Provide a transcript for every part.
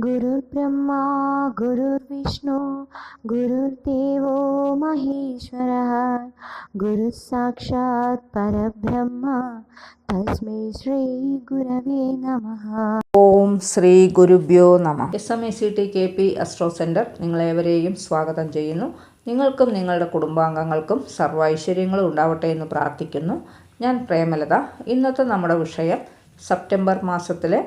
गुरुर्ब्रह्मा गुरुर्विष्णु गुरुर्देवो महेश्वरः गुरुः साक्षात् परब्रह्म तस्मै श्रीगुरवे नमः ഓം ശ്രീ ഗുരുഭ്യോ നമ S M A C T K P astro centre നിങ്ങളേവരെയും സ്വാഗതം ചെയ്യുന്നു നിങ്ങൾക്കും നിങ്ങളുടെ കുടുംബാംഗങ്ങൾക്കും സർവ്വ ഐശ്വര്യങ്ങളും ഉണ്ടാവട്ടെ എന്ന് പ്രാർത്ഥിക്കുന്നു ഞാൻ പ്രേമലത ഇന്നത്തെ നമ്മുടെ വിഷയം സെപ്റ്റംബർ മാസത്തിലെ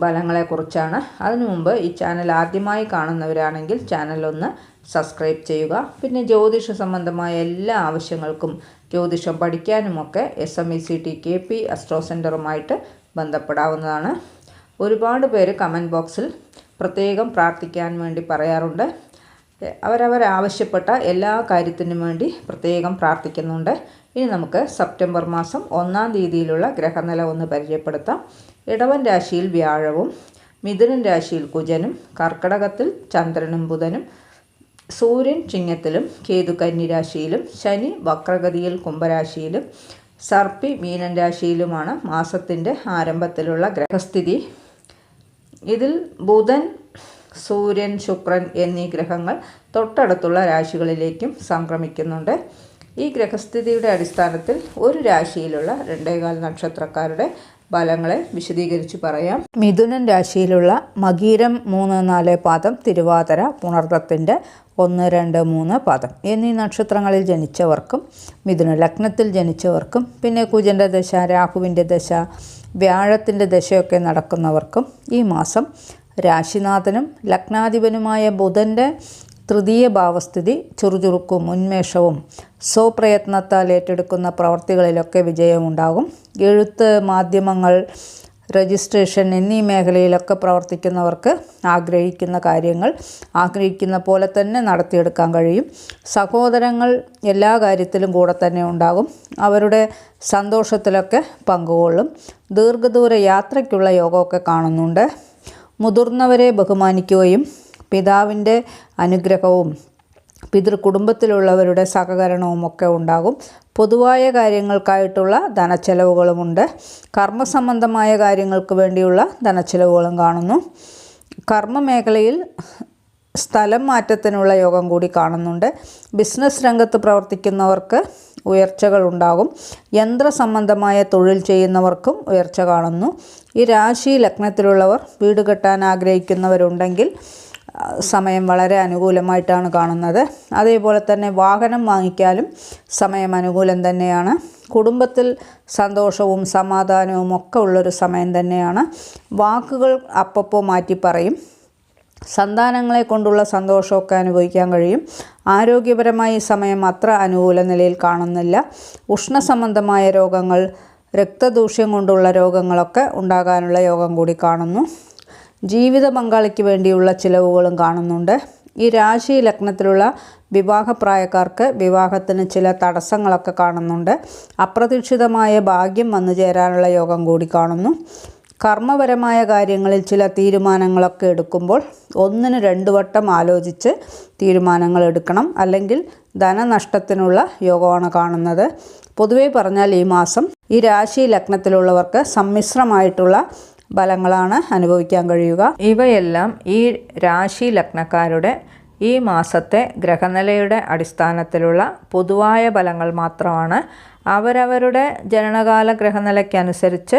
ഫലങ്ങളെക്കുറിച്ചാണ്. അതിനു മുമ്പ് ഈ ചാനൽ ആദ്യമായി കാണുന്നവരാണെങ്കിൽ ചാനൽ ഒന്ന് സബ്സ്ക്രൈബ് ചെയ്യുക. പിന്നെ ജ്യോതിഷ സംബന്ധമായ എല്ലാ ആവശ്യങ്ങൾക്കും ജ്യോതിഷം പഠിക്കാനുമൊക്കെ S M E C T K P astro സെന്ററുമായിട്ട് ബന്ധപ്പെടാവുന്നതാണ്. ഒരുപാട് പേര് കമന്റ് ബോക്സിൽ പ്രത്യേകം പ്രാർത്ഥിക്കാൻ വേണ്ടി പറയാറുണ്ട്. അവരവരാവശ്യപ്പെട്ട എല്ലാ കാര്യത്തിനും വേണ്ടി പ്രത്യേകം പ്രാർത്ഥിക്കുന്നുണ്ട്. ഇനി നമുക്ക് സെപ്റ്റംബർ മാസം ഒന്നാം തീയതിയിലുള്ള ഗ്രഹനില ഒന്ന് പരിചയപ്പെടുത്താം. ഇടവൻ രാശിയിൽ വ്യാഴവും മിഥുനൻ രാശിയിൽ കുജനും കർക്കടകത്തിൽ ചന്ദ്രനും ബുധനും സൂര്യൻ ചിങ്ങത്തിലും കേതു കന്നി രാശിയിലും ശനി വക്രഗതിയിൽ കുംഭരാശിയിലും സർപ്പി മീനൻ രാശിയിലുമാണ് മാസത്തിന്റെ ആരംഭത്തിലുള്ള ഗ്രഹസ്ഥിതി. ഇതിൽ ബുധൻ സൂര്യൻ ശുക്രൻ എന്നീ ഗ്രഹങ്ങൾ തൊട്ടടുത്തുള്ള രാശികളിലേക്കും സംക്രമിക്കുന്നുണ്ട്. ഈ ഗ്രഹസ്ഥിതിയുടെ അടിസ്ഥാനത്തിൽ ഒരു രാശിയിലുള്ള രണ്ടേകാൽ നക്ഷത്രക്കാരുടെ ഫലങ്ങളെ വിശദീകരിച്ച് പറയാം. മിഥുനൻ രാശിയിലുള്ള മകീരം മൂന്ന് നാല് പാദം തിരുവാതിര പുണർത്തത്തിന്റെ ഒന്ന് രണ്ട് മൂന്ന് പാദം എന്നീ നക്ഷത്രങ്ങളിൽ ജനിച്ചവർക്കും മിഥുന ലഗ്നത്തിൽ ജനിച്ചവർക്കും പിന്നെ കുജന്റെ ദശ രാഹുവിന്റെ ദശ വ്യാഴത്തിന്റെ ദശയൊക്കെ നടക്കുന്നവർക്കും ഈ മാസം രാശിനാഥനും ലഗ്നാധിപനുമായ ബുധന്റെ തൃതീയ ഭാവസ്ഥിതി ചുറുചുറുക്കും ഉന്മേഷവും. സ്വപ്രയത്നത്താൽ ഏറ്റെടുക്കുന്ന പ്രവർത്തികളിലൊക്കെ വിജയമുണ്ടാകും. എഴുത്ത് മാധ്യമങ്ങൾ രജിസ്ട്രേഷൻ എന്നീ മേഖലയിലൊക്കെ പ്രവർത്തിക്കുന്നവർക്ക് ആഗ്രഹിക്കുന്ന കാര്യങ്ങൾ ആഗ്രഹിക്കുന്ന പോലെ തന്നെ നടത്തിയെടുക്കാൻ കഴിയും. സഹോദരങ്ങൾ എല്ലാ കാര്യത്തിലും കൂടെ തന്നെ ഉണ്ടാകും. അവരുടെ സന്തോഷത്തിലൊക്കെ പങ്കുകൊള്ളും. ദീർഘദൂര യാത്രയ്ക്കുള്ള യോഗമൊക്കെ കാണുന്നുണ്ട്. മുതിർന്നവരെ ബഹുമാനിക്കുകയും പിതാവിന്റെ അനുഗ്രഹവും പിതൃകുടുംബത്തിലുള്ളവരുടെ സഹകരണവും ഒക്കെ ഉണ്ടാകും. പൊതുവായ കാര്യങ്ങൾക്കായിട്ടുള്ള ധനച്ചെലവുകളുമുണ്ട്. കർമ്മസംബന്ധമായ കാര്യങ്ങൾക്ക് വേണ്ടിയുള്ള ധനച്ചെലവുകളും കാണുന്നു. കർമ്മ മേഖലയിൽ സ്ഥലം മാറ്റത്തിനുള്ള യോഗം കൂടി കാണുന്നുണ്ട്. ബിസിനസ് രംഗത്ത് പ്രവർത്തിക്കുന്നവർക്ക് ഉയർച്ചകൾ ഉണ്ടാകും. യന്ത്ര സംബന്ധമായ തൊഴിൽ ചെയ്യുന്നവർക്കും ഉയർച്ച കാണുന്നു. ഈ രാശി ലഗ്നത്തിലുള്ളവർ വീട് കെട്ടാൻ ആഗ്രഹിക്കുന്നവരുണ്ടെങ്കിൽ സമയം വളരെ അനുകൂലമായിട്ടാണ് കാണുന്നത്. അതേപോലെ തന്നെ വാഹനം വാങ്ങിക്കാനും സമയം അനുകൂലം തന്നെയാണ്. കുടുംബത്തിൽ സന്തോഷവും സമാധാനവും ഒക്കെ ഉള്ളൊരു സമയം തന്നെയാണ്. വാക്കുകൾ അപ്പപ്പോൾ മാറ്റി പറയും. സന്താനങ്ങളെ കൊണ്ടുള്ള സന്തോഷമൊക്കെ അനുഭവിക്കാൻ കഴിയും. ആരോഗ്യപരമായി സമയം അത്ര അനുകൂല നിലയിൽ കാണുന്നില്ല. ഉഷ്ണസംബന്ധമായ രോഗങ്ങൾ രക്തദൂഷ്യം കൊണ്ടുള്ള രോഗങ്ങളൊക്കെ ഉണ്ടാകാനുള്ള യോഗം കൂടി കാണുന്നു. ജീവിത പങ്കാളിക്ക് വേണ്ടിയുള്ള ചിലവുകളും കാണുന്നുണ്ട്. ഈ രാശി ലഗ്നത്തിലുള്ള വിവാഹപ്രായക്കാർക്ക് വിവാഹത്തിന് ചില തടസ്സങ്ങളൊക്കെ കാണുന്നുണ്ട്. അപ്രതീക്ഷിതമായ ഭാഗ്യം വന്നു ചേരാനുള്ള യോഗം കൂടി കാണുന്നു. കർമ്മപരമായ കാര്യങ്ങളിൽ ചില തീരുമാനങ്ങളൊക്കെ എടുക്കുമ്പോൾ ഒന്നിന് രണ്ട് വട്ടം ആലോചിച്ച് തീരുമാനങ്ങൾ എടുക്കണം. അല്ലെങ്കിൽ ധനനഷ്ടത്തിനുള്ള യോഗമാണ് കാണുന്നത്. പൊതുവേ പറഞ്ഞാൽ ഈ മാസം ഈ രാശി ലഗ്നത്തിലുള്ളവർക്ക് സമ്മിശ്രമായിട്ടുള്ള ഫലങ്ങളാണ് അനുഭവിക്കാൻ കഴിയുക. ഇവയെല്ലാം ഈ രാശി ലഗ്നക്കാരുടെ ഈ മാസത്തെ ഗ്രഹനിലയുടെ അടിസ്ഥാനത്തിലുള്ള പൊതുവായ ഫലങ്ങൾ മാത്രമാണ്. അവരവരുടെ ജനനകാല ഗ്രഹനിലയ്ക്കനുസരിച്ച്